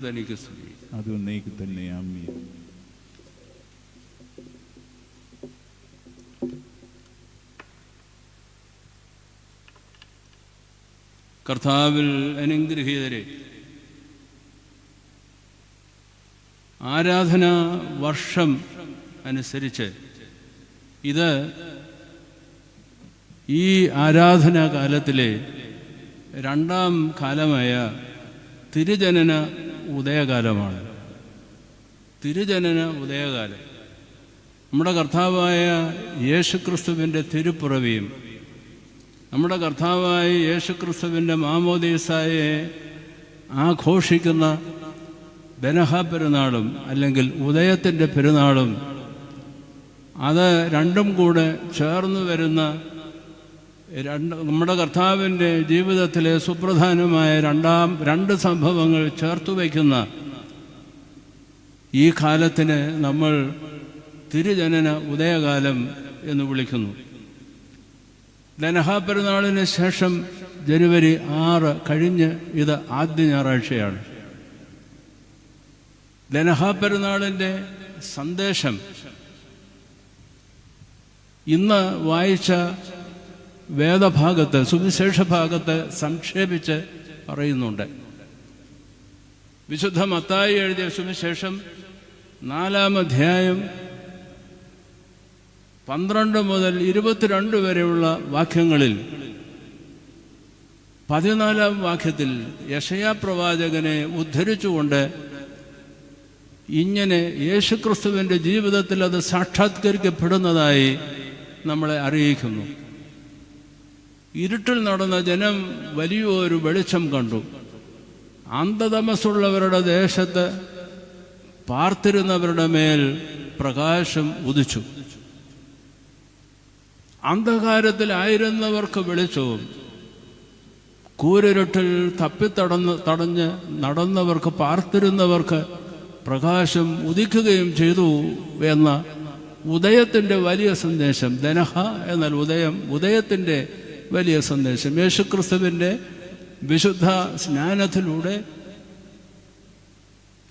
തനിക്ക് സ്തുതി അത് ഒന്നേക്ക് തന്നെ കർത്താവിൽ അനുഗ്രഹീതരെ ആരാധന വർഷം അനുസരിച്ച് ഇത് ഈ ആരാധനാ കാലത്തിലെ രണ്ടാം കാലമായ തിരുജനന ഉദയകാലമാണ്. തിരുജനന ഉദയകാലം. നമ്മുടെ കർത്താവായ യേശുക്രിസ്തുവിന്റെ തിരുപ്പിറവിയും നമ്മുടെ കർത്താവായ യേശുക്രിസ്തുവിന്റെ മാമോദീസായെ ആഘോഷിക്കുന്ന ബനഹ പെരുന്നാളും അല്ലെങ്കിൽ ഉദയത്തിന്റെ പെരുന്നാളും അത് രണ്ടും കൂടെ ചേർന്ന് വരുന്ന രണ്ട് നമ്മുടെ കർത്താവിന്റെ ജീവിതത്തിലെ സുപ്രധാനമായ രണ്ടാം രണ്ട് സംഭവങ്ങൾ ചേർത്ത് വയ്ക്കുന്ന ഈ കാലത്തിന് നമ്മൾ തിരുജനന ഉദയകാലം എന്ന് വിളിക്കുന്നു. ധനഹാപെരുന്നാളിന് ശേഷം ജനുവരി ആറ് കഴിഞ്ഞ് ഇത് ആദ്യ ഞായറാഴ്ചയാണ്. ധനഹാപെരുന്നാളിന്റെ സന്ദേശം ഇന്ന് വായിച്ച വേദഭാഗത്ത് സുവിശേഷ ഭാഗത്ത് സംക്ഷേപിച്ച് പറയുന്നുണ്ട്. വിശുദ്ധ മത്തായി എഴുതിയ സുവിശേഷം നാലാം അധ്യായം പന്ത്രണ്ട് മുതൽ ഇരുപത്തിരണ്ട് വരെയുള്ള വാക്യങ്ങളിൽ പതിനാലാം വാക്യത്തിൽ യഷയാ പ്രവാചകനെ ഉദ്ധരിച്ചുകൊണ്ട് ഇങ്ങനെ യേശുക്രിസ്തുവിന്റെ ജീവിതത്തിൽ അത് സാക്ഷാത്കരിക്കപ്പെടുന്നതായി നമ്മളെ അറിയിക്കുന്നു. ഇരുട്ടിൽ നടന്ന ജനം വലിയൊരു വെളിച്ചം കണ്ടു. അന്ധതമസുള്ളവരുടെ ദേശത്ത് പാർത്തിരുന്നവരുടെ മേൽ പ്രകാശം ഉദിച്ചു. അന്ധകാരത്തിലായിരുന്നവർക്ക് വെളിച്ചവും കൂരിരുട്ടിൽ തപ്പിത്തടന്ന് തടഞ്ഞ് നടന്നവർക്ക് പാർത്തിരുന്നവർക്ക് പ്രകാശം ഉദിക്കുകയും ചെയ്തു എന്ന ഉദയത്തിന്റെ വലിയ സന്ദേശം ദനഹ എന്നാൽ ഉദയം ഉദയത്തിന്റെ വലിയ സന്ദേശം. യേശുക്രിസ്തുവിന്റെ വിശുദ്ധ സ്നാനത്തിലൂടെ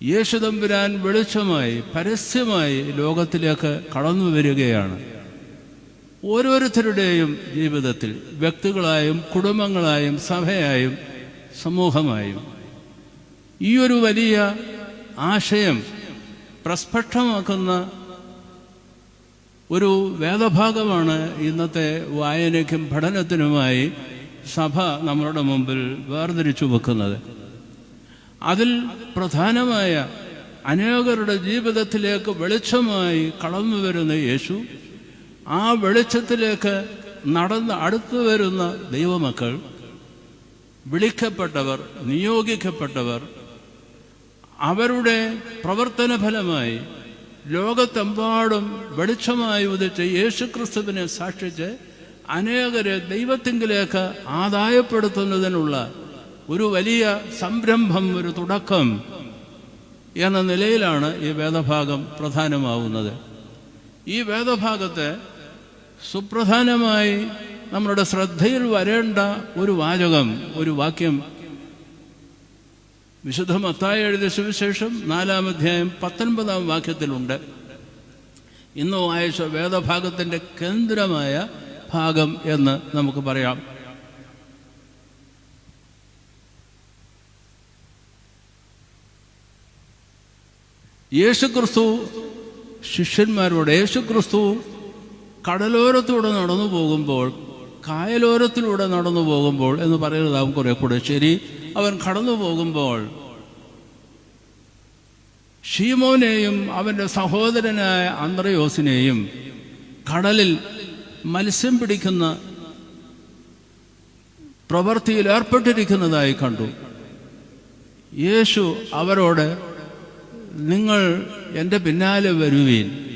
യേശുദമ്പുരാൻ വെളിച്ചമായി പരസ്യമായി ലോകത്തിലേക്ക് കടന്നു വരികയാണ്. ഓരോരുത്തരുടെയും ജീവിതത്തിൽ വ്യക്തികളായും കുടുംബങ്ങളായും സഭയായും സമൂഹമായും. ഈ ഒരു വലിയ ആശയം പ്രസ്പഷ്ടമാക്കുന്ന ഒരു വേദഭാഗമാണ് ഇന്നത്തെ വായനയ്ക്കും പഠനത്തിനുമായി സഭ നമ്മളുടെ മുമ്പിൽ വേർതിരിച്ചു വെക്കുന്നത്. അതിൽ പ്രധാനമായ അനേകരുടെ ജീവിതത്തിലേക്ക് വെളിച്ചമായി കടന്നു വരുന്ന യേശു ആ വെളിച്ചത്തിലേക്ക് നടന്ന് അടുത്തു വരുന്ന ദൈവമക്കൾ വിളിക്കപ്പെട്ടവർ നിയോഗിക്കപ്പെട്ടവർ അവരുടെ പ്രവർത്തന ഫലമായി ലോകത്തെമ്പാടും വെളിച്ചമായി ഉദിച്ച് യേശുക്രിസ്തുവിനെ സാക്ഷിച്ച് അനേകരെ ദൈവത്തിങ്കിലേക്ക് ആദായപ്പെടുത്തുന്നതിനുള്ള ഒരു വലിയ സംരംഭം ഒരു തുടക്കം എന്ന നിലയിലാണ് ഈ വേദഭാഗം പ്രധാനമാവുന്നത്. ഈ വേദഭാഗത്തെ സുപ്രധാനമായി നമ്മളുടെ ശ്രദ്ധയിൽ വരേണ്ട ഒരു വാചകം ഒരു വാക്യം വിശുദ്ധ മത്തായി എഴുതിയ സുവിശേഷം നാലാം അധ്യായം പത്തൊൻപതാം വാക്യത്തിലുണ്ട്. ഇന്നോ വായിച്ച വേദഭാഗത്തിന്റെ കേന്ദ്രമായ ഭാഗം എന്ന് നമുക്ക് പറയാം. യേശുക്രിസ്തു ശിഷ്യന്മാരോട് യേശുക്രിസ്തു കടലോരത്തൂടെ നടന്നു പോകുമ്പോൾ കായലോരത്തിലൂടെ നടന്നു പോകുമ്പോൾ എന്ന് പറയുന്നതാവും കുറെ കൂടെ ശരി അവൻ കടന്നു പോകുമ്പോൾ ഷീമോനെയും അവന്റെ സഹോദരനായ അന്ത്രയോസിനെയും കടലിൽ മത്സ്യം പിടിക്കുന്ന പ്രവൃത്തിയിൽ ഏർപ്പെട്ടിരിക്കുന്നതായി കണ്ടു. യേശു അവരോട് നിങ്ങൾ എന്റെ പിന്നാലെ വരുവീൻ.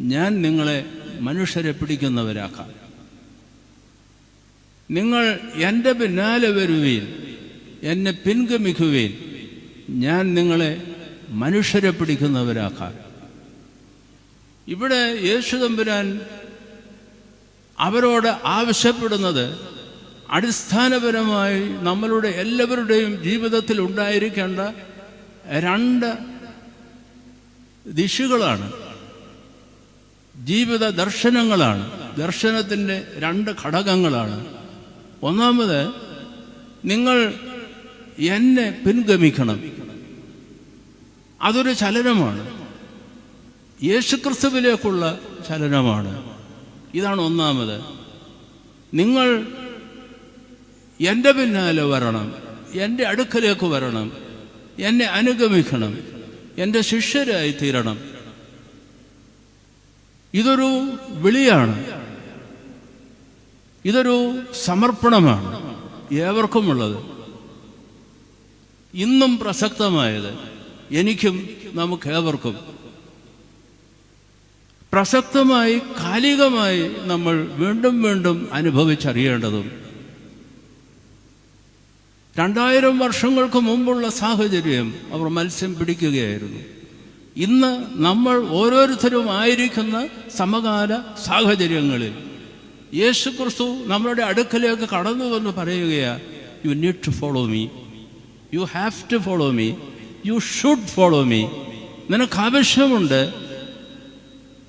ഞാൻ നിങ്ങളെ മനുഷ്യരെ പിടിക്കുന്നവരാക്കാം. നിങ്ങൾ എന്റെ പിന്നാലെ വരുവീൻ. എന്നെ പിൻഗമിക്കുവേൻ. ഞാൻ നിങ്ങളെ മനുഷ്യരെ പിടിക്കുന്നവരാക്കാം. ഇവിടെ യേശു തമ്പുരാൻ അവരോട് ആവശ്യപ്പെടുന്നത് അടിസ്ഥാനപരമായി നമ്മളുടെ എല്ലാവരുടെയും ജീവിതത്തിൽ ഉണ്ടായിരിക്കേണ്ട രണ്ട് ദിശകളാണ്. ജീവിത ദർശനങ്ങളാണ്. ദർശനത്തിന്റെ രണ്ട് ഘടകങ്ങളാണ്. ഒന്നാമത് നിങ്ങൾ എന്നെ പിൻഗമിക്കണം. അതൊരു ചലനമാണ്. യേശുക്രിസ്തുവിലേക്കുള്ള ചലനമാണ്. ഇതാണ് ഒന്നാമത്. നിങ്ങൾ എന്റെ പിന്നാലെ വരണം. എന്റെ അടുക്കലേക്ക് വരണം. എന്നെ അനുഗമിക്കണം. എന്റെ ശിഷ്യരായി തീരണം. ഇതൊരു വിളിയാണ്. ഇതൊരു സമർപ്പണമാണ്. ഏവർക്കുമുള്ളത്. ഇന്നും പ്രസക്തമായത് എനിക്കും നമുക്കേവർക്കും. പ്രസക്തമായി കാലികമായി നമ്മൾ വീണ്ടും വീണ്ടും അനുഭവിച്ചറിയേണ്ടതും രണ്ടായിരം വർഷങ്ങൾക്ക് മുമ്പുള്ള സാഹചര്യം അവർ മത്സ്യം പിടിക്കുകയായിരുന്നു. ഇന്ന് നമ്മൾ ഓരോരുത്തരും ആയിരിക്കുന്ന സമകാല സാഹചര്യങ്ങളിൽ യേശു ക്രിസ്തു നമ്മളുടെ അടുക്കലേക്ക് കടന്നു വന്ന് പറയുകയാണ് you need to follow me you have to follow me you should follow me നിനക്ക് ആവശ്യമുണ്ട്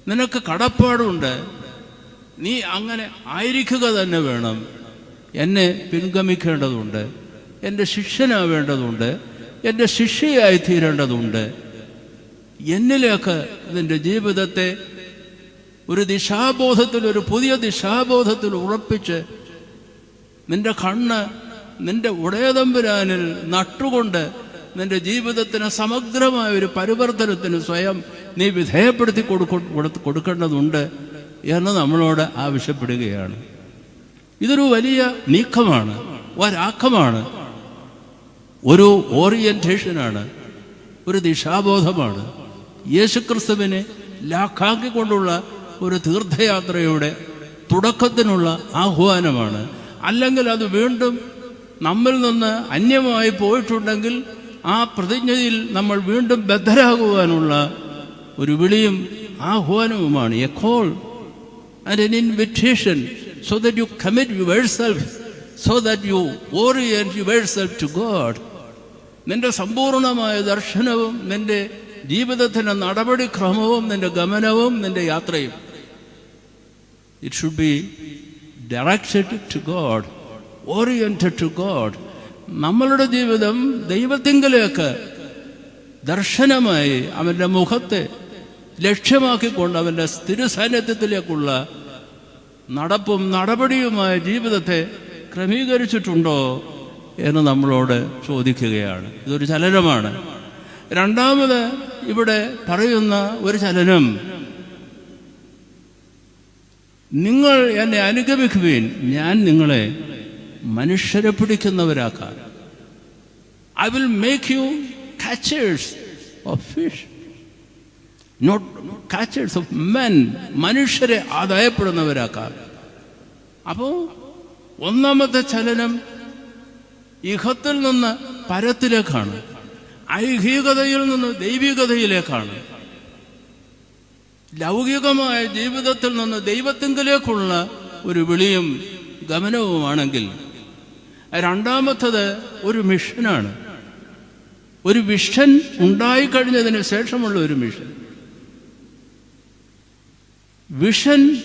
നിനക്ക് കടപ്പാടുണ്ട്. നീ അങ്ങനെ ആയിരിക്കുക തന്നെ വേണം. എന്നെ പിൻഗമിക്കേണ്ടതുണ്ട്. എന്റെ ശിഷ്യനാവേണ്ടതുണ്ട്. എന്റെ ശിഷ്യയായി തീരേണ്ടതുണ്ട് എന്നിലേക്ക് നിന്റെ ജീവിതത്തെ ഒരു ദിശാബോധത്തിൽ ഒരു പുതിയ ദിശാബോധത്തിൽ ഉറപ്പിച്ച് നിന്റെ കണ്ണ് നിന്റെ ഉടയതമ്പുരാനിൽ നട്ടുകൊണ്ട് നിന്റെ ജീവിതത്തിന് സമഗ്രമായ ഒരു പരിവർത്തനത്തിന് സ്വയം നീ വിധേയപ്പെടുത്തി കൊടുക്ക കൊടുക്കേണ്ടതുണ്ട് എന്ന് നമ്മളോട് ആവശ്യപ്പെടുകയാണ്. ഇതൊരു വലിയ നീക്കമാണ് ഒരാക്കമാണ് ഒരു ഓറിയന്റേഷനാണ് ഒരു ദിശാബോധമാണ്. യേശുക്രിസ്തുവിനെ ലാക്കാക്കിക്കൊണ്ടുള്ള ഒരു തീർത്ഥയാത്രയുടെ തുടക്കത്തിനുള്ള ആഹ്വാനമാണ്. അല്ലെങ്കിൽ അത് വീണ്ടും നമ്മിൽ നിന്ന് അന്യമായി പോയിട്ടുണ്ടെങ്കിൽ ആ പ്രതിജ്ഞയിൽ നമ്മൾ വീണ്ടും ബദ്ധരാകുവാനുള്ള ഒരു വിളിയും ആഹ്വാനവുമാണ്. A call and an and so invitation you that you so that you you verse self to God നിന്റെ സമ്പൂർണമായ ദർശനവും നിന്റെ ജീവിതത്തിന്റെ നടപടിക്രമവും നിന്റെ ഗമനവും നിന്റെ യാത്രയും. It should be directed to God oriented to God നമ്മളുടെ ജീവിതം ദൈവത്തിങ്കലേക്ക് ദർശനമായി അവന്റെ മുഖത്തെ ലക്ഷ്യമാക്കിക്കൊണ്ട് അവന്റെ സ്ഥിരസാന്നിധ്യത്തിലേക്കുള്ള നടപ്പും നടപടിയുമായ ജീവിതത്തെ ക്രമീകരിച്ചിട്ടുണ്ടോ എന്ന് നമ്മളോട് ചോദിക്കുകയാണ്. ഇതൊരു ചലനമാണ്. രണ്ടാമത് ഇവിടെ പറയുന്ന ഒരു ചലനം. നിങ്ങൾ എന്നെ അനുഗമിക്കുവീൻ ഞാൻ നിങ്ങളെ മനുഷ്യരെ പിടിക്കുന്നവരാക്കാൻ I will make you catchers of fish not catchers of men മനുഷ്യരെ ആദായപ്പെടുന്നവരാക്കാം അപ്പോൾ ഒന്നാമത്തെ ചലനം ഇഹത്തിൽ നിന്ന് പരത്തിലേക്കാണ്. ഐഹികതയിൽ നിന്ന് ദൈവികതയിലേക്കാണ്. ലൗകികമായ ജീവിതത്തിൽ നിന്ന് ദൈവത്തിങ്കിലേക്കുള്ള ഒരു വിളിയും ഗമനവുമാണെങ്കിൽ രണ്ടാമത്തത് ഒരു മിഷനാണ്. ഒരു വിഷൻ ഉണ്ടായിക്കഴിഞ്ഞതിന് ശേഷമുള്ള ഒരു മിഷൻ. വിഷൻ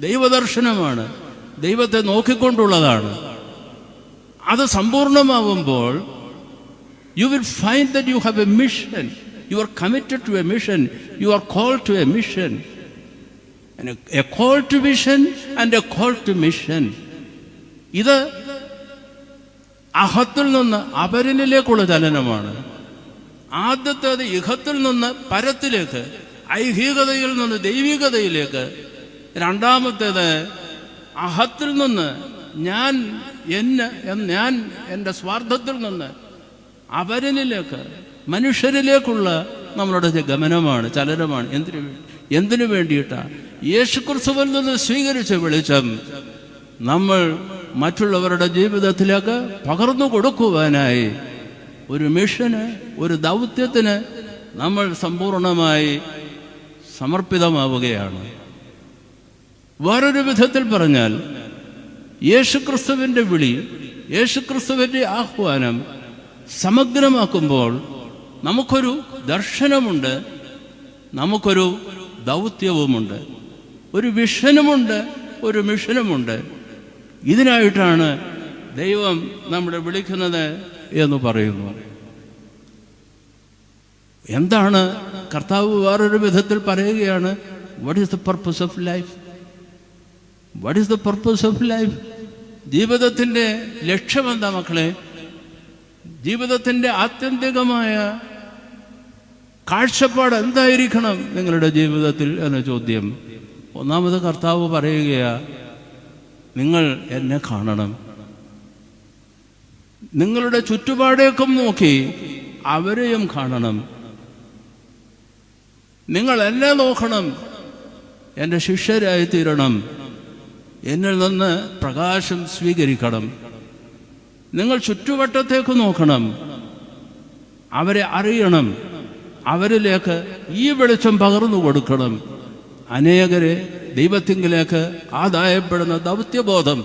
ദൈവദർശനമാണ്. ദൈവത്തെ നോക്കിക്കൊണ്ടുള്ളതാണ്. അത് സമ്പൂർണമാവുമ്പോൾ you will find that you have a mission you are committed to a mission you are call to a mission a call to vision and a call to mission ഇത് അഹത്തിൽ നിന്ന് അപരനിലേക്കുള്ള ചലനമാണ്. ആദ്യത്തേത് ഇഹത്തിൽ നിന്ന് പരത്തിലേക്ക് ഐഹികതയിൽ നിന്ന് ദൈവികതയിലേക്ക്. രണ്ടാമത്തേത് അഹത്തിൽ നിന്ന് ഞാൻ എന്നെ ഞാൻ എന്റെ സ്വാർത്ഥത്തിൽ നിന്ന് അപരനിലേക്ക് മനുഷ്യരിലേക്കുള്ള നമ്മളുടെ ഗമനമാണ് ചലനമാണ്. എന്തിനു എന്തിനു വേണ്ടിയിട്ടാണ് യേശുക്രിസ്തുവിൽ നിന്ന് സ്വീകരിച്ച വെളിച്ചം നമ്മൾ മറ്റുള്ളവരുടെ ജീവിതത്തിലേക്ക് പകർന്നു കൊടുക്കുവാനായി ഒരു മിഷന് ഒരു ദൗത്യത്തിന് നമ്മൾ സമ്പൂർണമായി സമർപ്പിതമാവുകയാണ്. വേറൊരു വിധത്തിൽ പറഞ്ഞാൽ യേശുക്രിസ്തുവിന്റെ വിളി യേശുക്രിസ്തുവിന്റെ ആഹ്വാനം സമഗ്രമാക്കുമ്പോൾ നമുക്കൊരു ദർശനമുണ്ട് നമുക്കൊരു ദൗത്യവുമുണ്ട്. ഒരു വിഷനുമുണ്ട് ഒരു മിഷനുമുണ്ട്. ഇതിനായിട്ടാണ് ദൈവം നമ്മളെ വിളിക്കുന്നത് എന്ന് പറയുന്നു. എന്താണ് കർത്താവ് വേറൊരു വിധത്തിൽ പറയുകയാണ് what is the purpose of life what is the purpose of life ജീവിതത്തിന്റെ ലക്ഷ്യമെന്താ മക്കളെ? ജീവിതത്തിന്റെ ആത്യന്തികമായ കാഴ്ചപ്പാട് എന്തായിരിക്കണം നിങ്ങളുടെ ജീവിതത്തിൽ എന്ന ചോദ്യം. ഒന്നാമത് കർത്താവ് പറയുകയാ നിങ്ങൾ എന്നെ കാണണം. നിങ്ങളുടെ ചുറ്റുപാടേക്കും നോക്കി അവരെയും കാണണം. നിങ്ങൾ എന്നെ നോക്കണം. എന്റെ ശിഷ്യരായി തീരണം എന്നിൽ നിന്ന് പ്രകാശം സ്വീകരിക്കണം. നിങ്ങൾ ചുറ്റുവട്ടത്തേക്ക് നോക്കണം. അവരെ അറിയണം. അവരിലേക്ക് ഈ വെളിച്ചം പകർന്നു കൊടുക്കണം. അനേകരെ ദൈവത്തിങ്കിലേക്ക് ആദായപ്പെടുന്ന ദൗത്യബോധം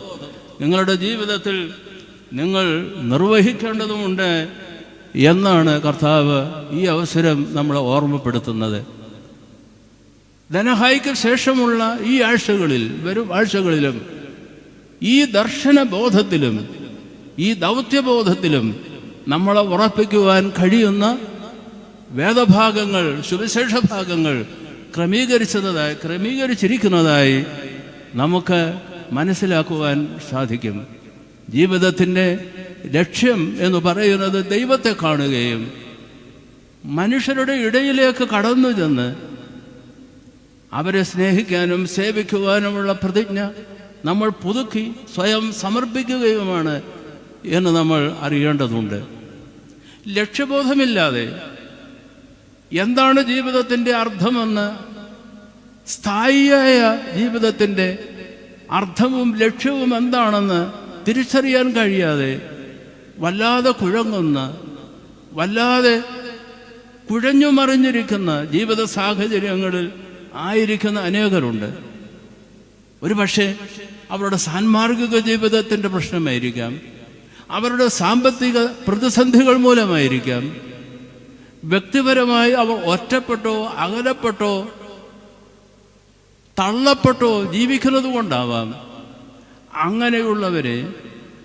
നിങ്ങളുടെ ജീവിതത്തിൽ നിങ്ങൾ നിർവഹിക്കേണ്ടതുമുണ്ട് എന്നാണ് കർത്താവ് ഈ അവസരം നമ്മളെ ഓർമ്മപ്പെടുത്തുന്നത്. ധനഹായിക്ക് ശേഷമുള്ള ഈ ആഴ്ചകളിൽ വരും ആഴ്ചകളിലും ഈ ദർശന ബോധത്തിലും ഈ ദൗത്യബോധത്തിലും നമ്മളെ ഉറപ്പിക്കുവാൻ കഴിയുന്ന വേദഭാഗങ്ങൾ സുവിശേഷ ഭാഗങ്ങൾ ക്രമീകരിച്ചതായി ക്രമീകരിച്ചിരിക്കുന്നതായി നമുക്ക് മനസ്സിലാക്കുവാൻ സാധിക്കും. ജീവിതത്തിന്റെ ലക്ഷ്യം എന്ന് പറയുന്നത് ദൈവത്തെ കാണുകയും മനുഷ്യരുടെ ഇടയിലേക്ക് കടന്നു ചെന്ന് അവരെ സ്നേഹിക്കാനും സേവിക്കുവാനുമുള്ള പ്രതിജ്ഞ നമ്മൾ പുതുക്കി സ്വയം സമർപ്പിക്കുകയുമാണ് എന്ന് നമ്മൾ അറിയേണ്ടതുണ്ട്. ലക്ഷ്യബോധമില്ലാതെ എന്താണ് ജീവിതത്തിന്റെ അർത്ഥമെന്ന് സ്ഥായിയായ ജീവിതത്തിന്റെ അർത്ഥവും ലക്ഷ്യവും എന്താണെന്ന് തിരിച്ചറിയാൻ കഴിയാതെ വല്ലാതെ കുഴങ്ങുന്ന വല്ലാതെ കുഴഞ്ഞു മറിഞ്ഞിരിക്കുന്ന ജീവിത സാഹചര്യങ്ങളിൽ ആയിരിക്കുന്ന അനേകരുണ്ട്. ഒരു പക്ഷേ അവരുടെ സാൻമാർഗിക ജീവിതത്തിന്റെ പ്രശ്നമായിരിക്കാം. അവരുടെ സാമ്പത്തിക പ്രതിസന്ധികൾ മൂലമായിരിക്കാം. വ്യക്തിപരമായി അവർ ഒറ്റപ്പെട്ടോ അകലപ്പെട്ടോ തള്ളപ്പെട്ടോ ജീവിക്കുന്നത് കൊണ്ടാവാം. അങ്ങനെയുള്ളവരെ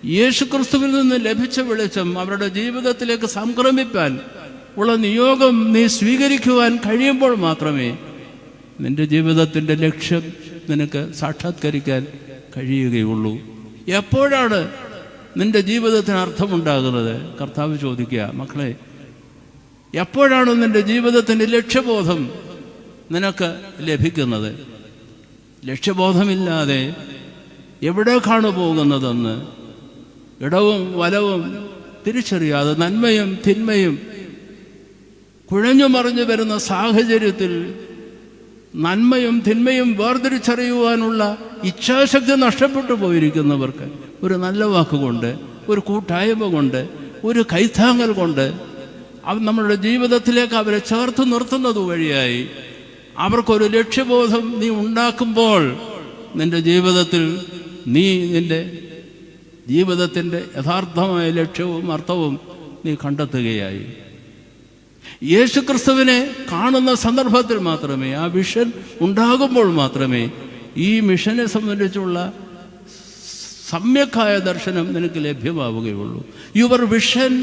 യേശുക്രിസ്തുവിൽ നിന്ന് ലഭിച്ച വെളിച്ചം അവരുടെ ജീവിതത്തിലേക്ക് സംക്രമിപ്പാൻ ഉള്ള നിയോഗം നീ സ്വീകരിക്കുവാൻ കഴിയുമ്പോൾ മാത്രമേ നിന്റെ ജീവിതത്തിന്റെ ലക്ഷ്യം നിനക്ക് സാക്ഷാത്കരിക്കാൻ കഴിയുകയുള്ളൂ. എപ്പോഴാണ് നിന്റെ ജീവിതത്തിന് അർത്ഥമുണ്ടാകുന്നത്? കർത്താവ് ചോദിക്കുക മക്കളെ എപ്പോഴാണ് നിന്റെ ജീവിതത്തിന്റെ ലക്ഷ്യബോധം നിനക്ക് ലഭിക്കുന്നത്? ലക്ഷ്യബോധമില്ലാതെ എവിടേക്കാണ് പോകുന്നതെന്ന് ഇടവും വലവും തിരിച്ചറിയാതെ നന്മയും തിന്മയും കുഴഞ്ഞു മറിഞ്ഞു വരുന്ന സാഹചര്യത്തിൽ നന്മയും തിന്മയും വേർതിരിച്ചറിയുവാനുള്ള ഇച്ഛാശക്തി നഷ്ടപ്പെട്ടു പോയിരിക്കുന്നവർക്ക് ഒരു നല്ല വാക്കുകൊണ്ട് ഒരു കൂട്ടായ്മ കൊണ്ട് ഒരു കൈത്താങ്ങൽ കൊണ്ട് നമ്മളുടെ ജീവിതത്തിലേക്ക് അവരെ ചേർത്ത് നിർത്തുന്നത് വഴിയായി അവർക്കൊരു ലക്ഷ്യബോധം നീ ഉണ്ടാക്കുമ്പോൾ നിന്റെ ജീവിതത്തിൽ നീ നിന്റെ ജീവിതത്തിന്റെ യഥാർത്ഥമായ ലക്ഷ്യവും അർത്ഥവും നീ കണ്ടെത്തുകയായി യേശുക്രിസ്തുവിനെ കാണുന്ന സന്ദർഭത്തിൽ മാത്രമേ ആ വിഷൻ ഉണ്ടാകുമ്പോൾ മാത്രമേ ഈ മിഷനെ സംബന്ധിച്ചുള്ള സമ്യക്കായ ദർശനം നിനക്ക് ലഭ്യമാവുകയുള്ളൂ your vision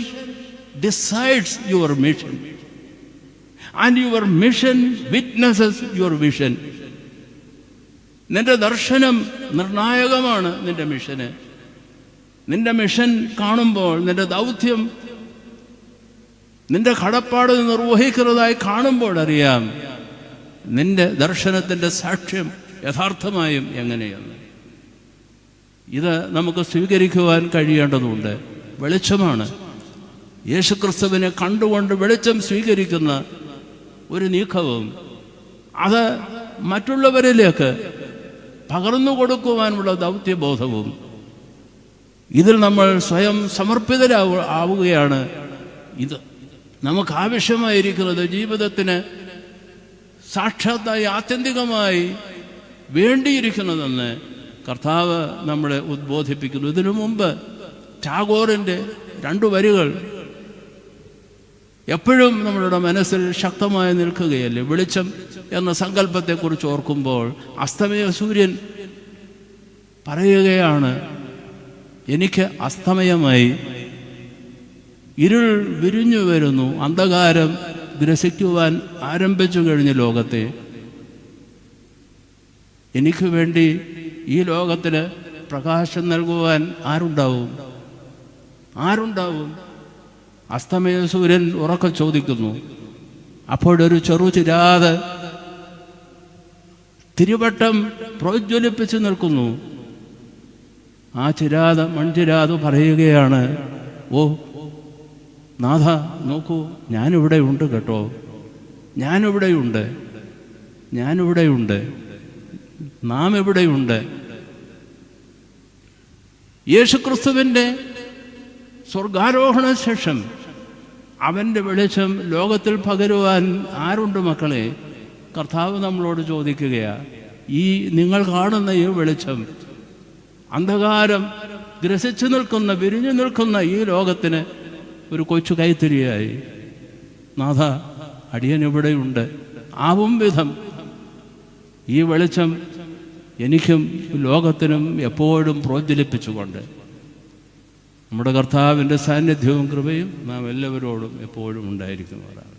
decides your mission. And your mission witnesses your vision. നിന്റെ ദർശനം നിർണായകമാണ് നിന്റെ മിഷന് നിന്റെ മിഷൻ കാണുമ്പോൾ നിന്റെ ദൗത്യം നിന്റെ കടപ്പാട് നിർവഹിക്കുന്നതായി കാണുമ്പോൾ അറിയാം നിന്റെ ദർശനത്തിന്റെ സാക്ഷ്യം യഥാർത്ഥമായും എങ്ങനെയാണ് ഇത് നമുക്ക് സ്വീകരിക്കുവാൻ കഴിയേണ്ടതുണ്ട് വെളിച്ചമാണ് യേശുക്രിസ്തുവിനെ കണ്ടുകൊണ്ട് വെളിച്ചം സ്വീകരിക്കുന്ന ഒരു നീക്കവും അത് മറ്റുള്ളവരിലേക്ക് പകർന്നു കൊടുക്കുവാനുള്ള ദൗത്യബോധവും ഇതിൽ നമ്മൾ സ്വയം സമർപ്പിതരാവ ആവുകയാണ് ഇത് നമുക്ക് ആവശ്യമായിരിക്കുന്നത് ജീവിതത്തിന് സാക്ഷാത്തായി ആത്യന്തികമായി വേണ്ടിയിരിക്കുന്നതെന്ന് കർത്താവ് നമ്മളെ ഉദ്ബോധിപ്പിക്കുന്നു. ഇതിനു മുമ്പ് ടാഗോറിന്റെ രണ്ടു വരികൾ എപ്പോഴും നമ്മളുടെ മനസ്സിൽ ശക്തമായി നിൽക്കുകയല്ലേ? വെളിച്ചം എന്ന സങ്കല്പത്തെക്കുറിച്ച് ഓർക്കുമ്പോൾ അസ്തമയ സൂര്യൻ പറയുകയാണ് എനിക്ക് അസ്തമയമായി ഇരുൾ വിരിഞ്ഞു വരുന്നു അന്ധകാരം ഗ്രസിക്കുവാൻ ആരംഭിച്ചു കഴിഞ്ഞ ലോകത്തെ. എനിക്ക് വേണ്ടി ഈ ലോകത്തിന് പ്രകാശം നൽകുവാൻ ആരുണ്ടാവും? ആരുണ്ടാവും? അസ്തമയ സൂര്യൻ ഉറക്കം ചോദിക്കുന്നു. അപ്പോഴൊരു ചെറു ചിരാത് തിരുവട്ടം പ്രോജ്വലിപ്പിച്ച് നിൽക്കുന്നു. ആ ചിരാത മൺചിരാത് പറയുകയാണ് ഓ നാഥ നോക്കൂ ഞാനിവിടെയുണ്ട് കേട്ടോ. ഞാനിവിടെയുണ്ട്. ഞാനിവിടെയുണ്ട്. നാം എവിടെയുണ്ട് യേശുക്രിസ്തുവിന്റെ സ്വർഗാരോഹണ ശേഷം അവന്റെ വെളിച്ചം ലോകത്തിൽ പകരുവാൻ ആരുണ്ട് മക്കളെ? കർത്താവ് നമ്മളോട് ചോദിക്കുകയാ ഈ നിങ്ങൾ കാണുന്ന ഈ വെളിച്ചം അന്ധകാരം ഗ്രസിച്ചു നിൽക്കുന്ന വിരിഞ്ഞു നിൽക്കുന്ന ഈ ലോകത്തിന് ഒരു കൊച്ചു കൈത്തിരിയായി. നാഥ അടിയൻ ഇവിടെയുണ്ട്. ആവും വിധം ഈ വെളിച്ചം എനിക്കും ലോകത്തിനും എപ്പോഴും പ്രോജ്വലിപ്പിച്ചുകൊണ്ട് നമ്മുടെ കർത്താവിന്റെ സാന്നിധ്യവും കൃപയും നാം എല്ലാവരോടും എപ്പോഴും ഉണ്ടായിരിക്കുന്നവരാണ്.